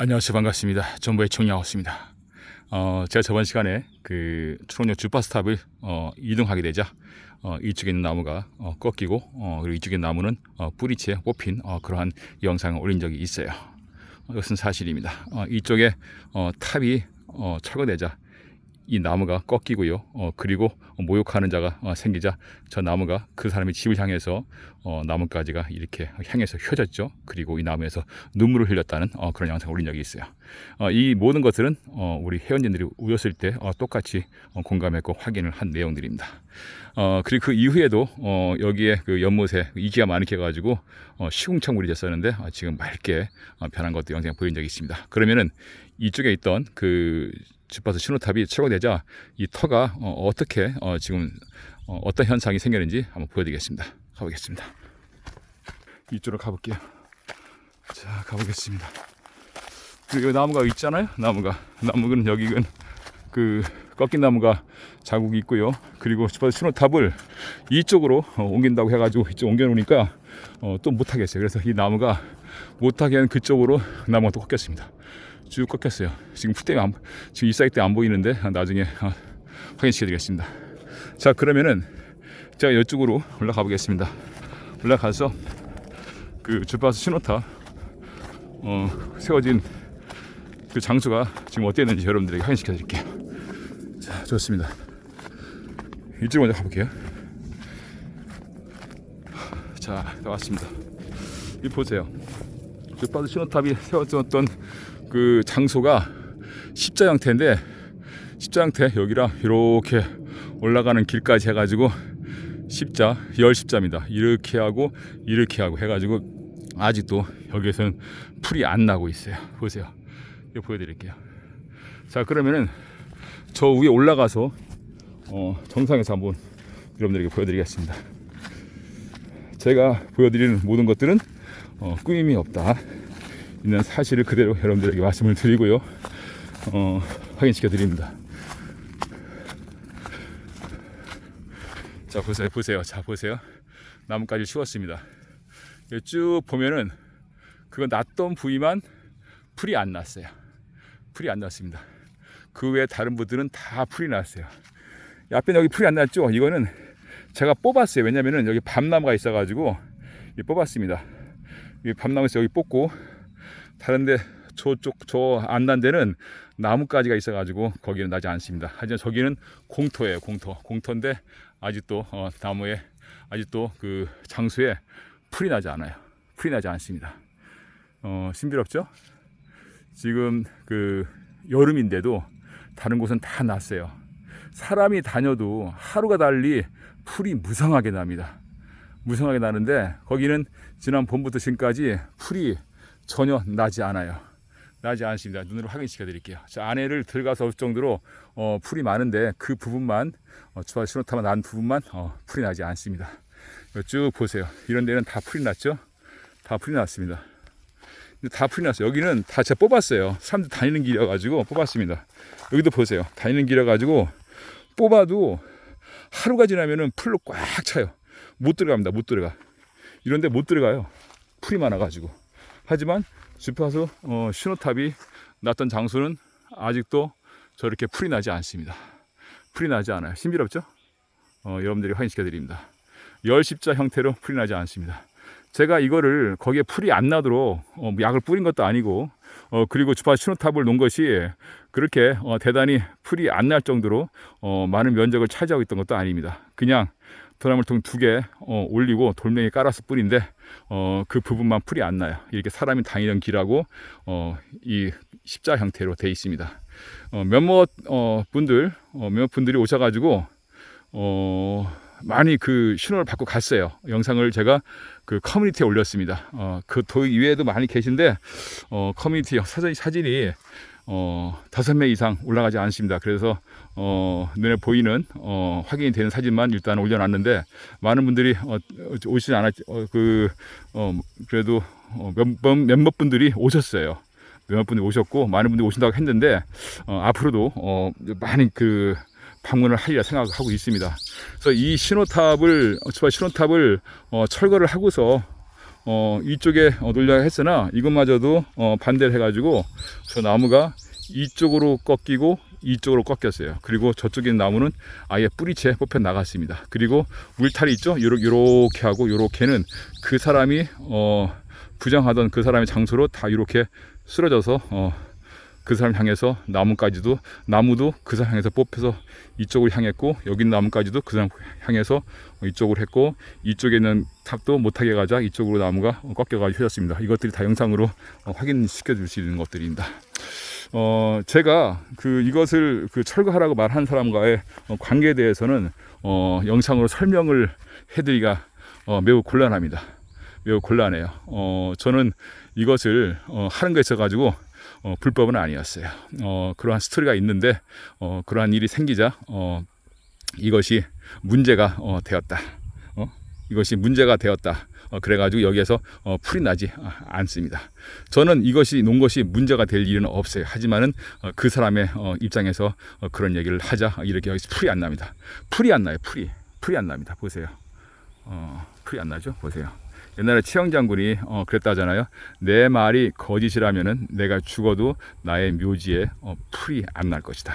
안녕하세요. 반갑습니다. 정부의 청량호스입니다. 어, 제가 저번 시간에 그 초록역 주파스탑을 어, 이동하게 되자 어, 이쪽에 있는 나무가 어, 꺾이고 어, 그리고 이쪽에 있는 나무는 어, 뿌리채 뽑힌 어, 그러한 영상을 올린 적이 있어요. 어, 이것은 사실입니다. 어, 이쪽에 어, 탑이 어, 철거되자 이 나무가 꺾이고요. 어, 그리고 모욕하는 자가 어, 생기자 저 나무가 그 사람의 집을 향해서 어, 나뭇가지가 이렇게 향해서 휘어졌죠. 그리고 이 나무에서 눈물을 흘렸다는 어, 그런 영상을 올린 적이 있어요. 어, 이 모든 것들은 어, 우리 회원진들이 우였을 때 어, 똑같이 어, 공감했고 확인을 한 내용들입니다. 어, 그리고 그 이후에도 어, 여기에 그 연못에 이기가 많게 가지고 어, 시궁창물이 됐었는데 어, 지금 맑게 어, 변한 것도 영상에 보인 적이 있습니다. 그러면은 이쪽에 있던 그 주파수 신호탑이 철거되자 이 터가 어, 떻게 어, 지금 어, 어떤 현상이 생겼는지 한번 보여드리겠습니다. 가보겠습니다. 이쪽으로 가볼게요. 자, 가보겠습니다. 그리고 나무가 있잖아요. 나무가 나무는 여기는 그 꺾인 나무가 자국이 있고요. 그리고 주파수 신호탑을 이쪽으로 어, 옮긴다고 해가지고 이쪽 옮겨놓으니까 어, 또 못하겠어요. 그래서 이 나무가 못하게 하는 그쪽으로 나무가 또 꺾였습니다. 쭉 꺾였어요. 지금 풀 때문에 안, 지금 이 사이트 때안 보이는데 나중에 어, 확인시켜드리겠습니다. 자 그러면은 제가 이쪽으로 올라가 보겠습니다. 올라가서 그 주파수 신호탑 어, 세워진 그 장소가 지금 어땠는지 여러분들에게 확인시켜 드릴게요. 자 좋습니다. 이쪽 먼저 가볼게요. 자 나왔습니다. 이 보세요. 주파수 신호탑이 세워졌던 그 장소가 십자 형태인데 십자 형태 여기랑 이렇게 올라가는 길까지 해가지고 십자 열 십자입니다. 이렇게 하고 이렇게 하고 해가지고 아직도 여기에서는 풀이 안 나고 있어요. 보세요. 이거 보여드릴게요. 자 그러면은 저 위에 올라가서 어, 정상에서 한번 여러분들에게 보여드리겠습니다. 제가 보여드리는 모든 것들은 어, 꾸밈이 없다. 있는 사실을 그대로 여러분들에게 말씀을 드리고요. 어, 확인시켜 드립니다. 자, 보세요. 보세요. 자, 보세요. 나뭇가지 치웠습니다. 쭉 보면은 그거 났던 부위만 풀이 안 났어요. 풀이 안 났습니다. 그 외에 다른 부들은 다 풀이 났어요. 이 앞에 여기 풀이 안 났죠? 이거는 제가 뽑았어요. 왜냐면은 여기 밤나무가 있어가지고 이 뽑았습니다. 이 밤나무에서 여기 뽑고 다른데 저쪽 저안난 데는 나뭇가지가 있어가지고 거기는 나지 않습니다. 하지만 저기는 공터예요, 공터. 공터인데 아직도 어, 나무에 아직도 그 장소에 풀이 나지 않아요. 풀이 나지 않습니다. 어, 신비롭죠? 지금 그 여름인데도 다른 곳은 다 났어요. 사람이 다녀도 하루가 달리 풀이 무성하게 납니다. 무성하게 나는데 거기는 지난 봄부터 지금까지 풀이 전혀 나지 않아요. 나지 않습니다. 눈으로 확인시켜 드릴게요. 자, 안에를 들어가서 올 정도로 어, 풀이 많은데 그 부분만 어, 주화 신호타만 난 부분만 어, 풀이 나지 않습니다. 쭉 보세요. 이런 데는 다 풀이 났죠? 다 풀이 났습니다. 다 풀이 났어요. 여기는 다 제가 뽑았어요. 사람들 다니는 길이어 가지고 뽑았습니다. 여기도 보세요. 다니는 길이어 가지고 뽑아도 하루가 지나면은 풀로 꽉 차요. 못 들어갑니다. 못 들어가. 이런데 못 들어가요. 풀이 많아 가지고. 하지만 주파수 어, 신호탑이 났던 장소는 아직도 저렇게 풀이 나지 않습니다. 풀이 나지 않아요. 신비롭죠? 어, 여러분들이 확인시켜 드립니다. 열 십자 형태로 풀이 나지 않습니다. 제가 이거를 거기에 풀이 안 나도록 어, 약을 뿌린 것도 아니고 어, 그리고 주파수 신호탑을 놓은 것이 그렇게 어, 대단히 풀이 안 날 정도로 어, 많은 면적을 차지하고 있던 것도 아닙니다. 그냥 도나물통 두 개 어, 올리고 돌멩이 깔아서 뿌린데 어, 그 부분만 풀이 안 나요. 이렇게 사람이 다니던 길하고 어, 이 십자 형태로 돼 있습니다. 어, 몇몇 어, 분들 어, 몇몇 분들이 오셔가지고 어, 많이 그 신호를 받고 갔어요. 영상을 제가 그 커뮤니티에 올렸습니다. 어, 그도 이외에도 많이 계신데 어, 커뮤니티 사진 사진이 어, 다섯 명 이상 올라가지 않습니다. 그래서 어, 눈에 보이는 어, 확인이 되는 사진만 일단 올려놨는데 많은 분들이 어, 오시지 않았 어, 그 어, 그래도 어, 몇, 몇몇 분들이 오셨어요. 몇몇 분들이 오셨고 많은 분들이 오신다고 했는데 어, 앞으로도 어, 많이 그 방문을 하리라 생각하고 있습니다. 그래서 이 신호탑을 주파 신호탑을 어, 철거를 하고서 어, 이쪽에 어, 놀려 했으나 이것마저도 어, 반대를 해가지고 저 나무가 이쪽으로 꺾이고 이쪽으로 꺾였어요. 그리고 저쪽에 나무는 아예 뿌리채 뽑혀 나갔습니다. 그리고 울타리 있죠? 요렇게, 요렇게 하고 요렇게는 그 사람이 어, 부정하던 그 사람의 장소로 다 이렇게 쓰러져서 어, 그 사람 향해서 나무까지도 나무도 그 사람 향해서 뽑혀서 이쪽을 향했고 여기 있는 나무까지도 그 사람 향해서 이쪽으로 했고 이쪽에 있는 탑도 못하게 가자 이쪽으로 나무가 꺾여가지고 휘었습니다. 이것들이 다 영상으로 어, 확인시켜 줄 수 있는 것들입니다. 어, 제가 그 이것을 그 철거하라고 말한 사람과의 어, 관계에 대해서는 어, 영상으로 설명을 해드리기가 어, 매우 곤란합니다. 매우 곤란해요. 어, 저는 이것을 어, 하는 것에 있어가지고 어, 불법은 아니었어요. 어, 그러한 스토리가 있는데 어, 그러한 일이 생기자 어, 이것이 문제가 어, 되었다. 어? 이것이 문제가 되었다. 어, 그래가지고 여기에서 어, 풀이 나지 아, 않습니다. 저는 이것이 논 것이 문제가 될 일은 없어요. 하지만은 어, 그 사람의 어, 입장에서 어, 그런 얘기를 하자 이렇게 여기서 풀이 안 납니다. 풀이 안 나요. 풀이 풀이 안 납니다. 보세요. 어, 풀이 안 나죠. 보세요. 옛날에 치영 장군이 어, 그랬다잖아요. 내 말이 거짓이라면은 내가 죽어도 나의 묘지에 어, 풀이 안 날 것이다.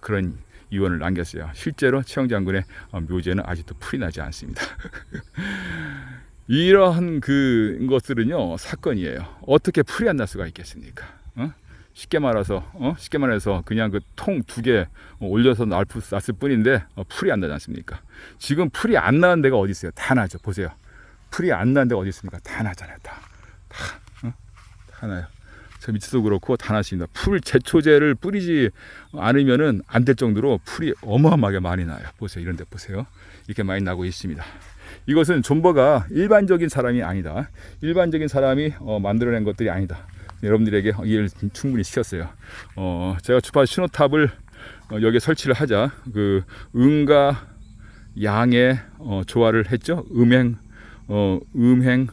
그런 유언을 남겼어요. 실제로 치영 장군의 어, 묘지에는 아직도 풀이 나지 않습니다. 이러한 그 것들은요 사건이에요. 어떻게 풀이 안 날 수가 있겠습니까? 어? 쉽게 말해서 어? 쉽게 말해서 그냥 그 통 두 개 올려서 날 났을 뿐인데 어, 풀이 안 나지 않습니까? 지금 풀이 안 나는 데가 어디 있어요? 다 나죠. 보세요. 풀이 안 데가 어디 있습니까? 다 나잖아요. 다. 다, 어? 다 나요. 저 밑에도 그렇고 다 났습니다. 풀 제초제를 뿌리지 않으면은 안 될 정도로 풀이 어마어마하게 많이 나요. 보세요. 이런 데 보세요. 이렇게 많이 나고 있습니다. 이것은 존버가 일반적인 사람이 아니다. 일반적인 사람이 어, 만들어낸 것들이 아니다. 여러분들에게 이해를 충분히 시켰어요. 어, 제가 주파수 신호탑을 어, 여기에 설치를 하자 그 음과 양의 어, 조화를 했죠. 음행, 어, 음행,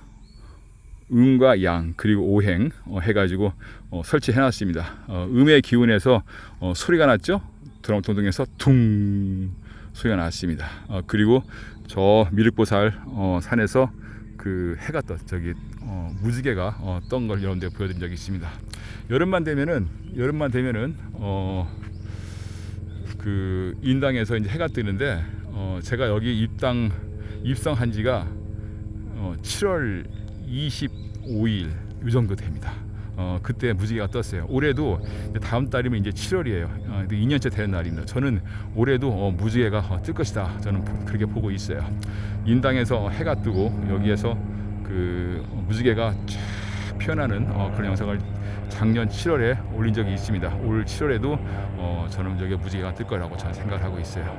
음과 양 그리고 오행 어, 해가지고 어, 설치해놨습니다. 어, 음의 기운에서 어, 소리가 났죠. 드럼 동동에서 퉁 소리가 났습니다. 어, 그리고 저 미륵보살 어, 산에서 그 해가 떴 저기 어, 무지개가 어, 떤 걸 여러분들 보여드린 적이 있습니다. 여름만 되면은 여름만 되면은 어, 그 인당에서 이제 해가 뜨는데 어, 제가 여기 입당 입성한 지가 어, 7월 25일 이 정도 됩니다. 어, 그때 무지개가 떴어요. 올해도 이제 다음 달이면 이제 7월이에요. 어, 2년째 되는 날입니다. 저는 올해도 어, 무지개가 어, 뜰 것이다. 저는 보- 그렇게 보고 있어요. 인당에서 해가 뜨고 여기에서 그 어, 무지개가 쫙 피어나는 어, 그런 영상을 작년 7월에 올린 적이 있습니다. 올 7월에도 어, 저는 여기 무지개가 뜰 거라고 저는 생각을 하고 있어요.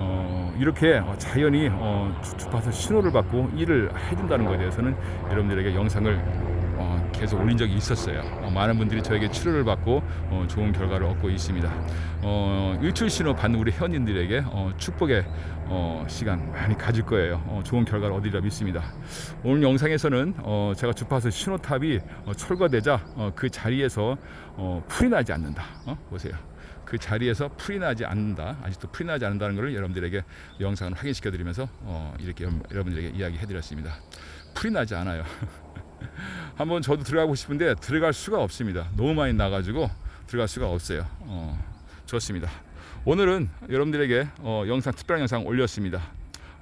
어, 이렇게 어, 자연이 어, 주- 주파수 신호를 받고 일을 해준다는 것에 대해서는 여러분들에게 영상을 어, 계속 올린 적이 있었어요. 어, 많은 분들이 저에게 치료를 받고 어, 좋은 결과를 얻고 있습니다. 어, 일출 신호 받는 우리 회원님들에게 어, 축복의 어, 시간 많이 가질 거예요. 어, 좋은 결과를 얻으리라 믿습니다. 오늘 영상에서는 어, 제가 주파수 신호탑이 어, 철거되자 어, 그 자리에서 어, 풀이 나지 않는다. 어? 보세요. 그 자리에서 풀이 나지 않는다. 아직도 풀이 나지 않는다는 것을 여러분들에게 영상을 확인시켜 드리면서 어, 이렇게 여러분- 여러분들에게 이야기해 드렸습니다. 풀이 나지 않아요. 한번 저도 들어가고 싶은데 들어갈 수가 없습니다. 너무 많이 나가지고 들어갈 수가 없어요. 어, 좋습니다. 오늘은 여러분들에게 어, 영상 특별한 영상 올렸습니다.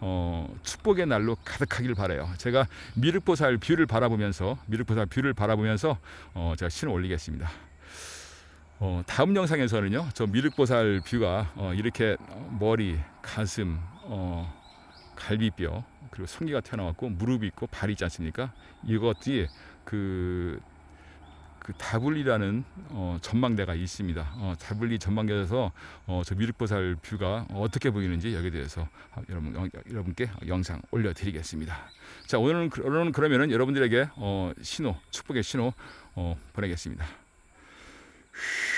어, 축복의 날로 가득하기를 바래요. 제가 미륵보살 뷰를 바라보면서 미륵보살 뷰를 바라보면서 어, 제가 신을 올리겠습니다. 어, 다음 영상에서는요, 저 미륵보살 뷰가 어, 이렇게 어, 머리, 가슴, 어, 갈비뼈 그리고 성기가 튀어나왔고 무릎이 있고 발이 있지 않습니까? 이것이 그, 그 다블리라는 어, 전망대가 있습니다. 어, 다블리 전망대에서 어, 저 미륵보살 뷰가 어떻게 보이는지 여기에 대해서 어, 여러분 영, 여러분께 영상 올려드리겠습니다. 자 오늘은 그- 오늘은 그러면은 여러분들에게 어, 신호 축복의 신호 어, 보내겠습니다. Shh.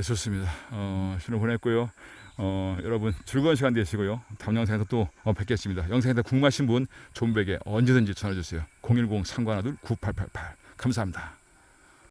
네, 좋습니다. 어, 신호 보냈고요. 어, 여러분 즐거운 시간 되시고요. 다음 영상에서 또 어, 뵙겠습니다. 영상에 대해 궁금하신 분 존백에 언제든지 전화 주세요. 010 3관아둘 9888 감사합니다.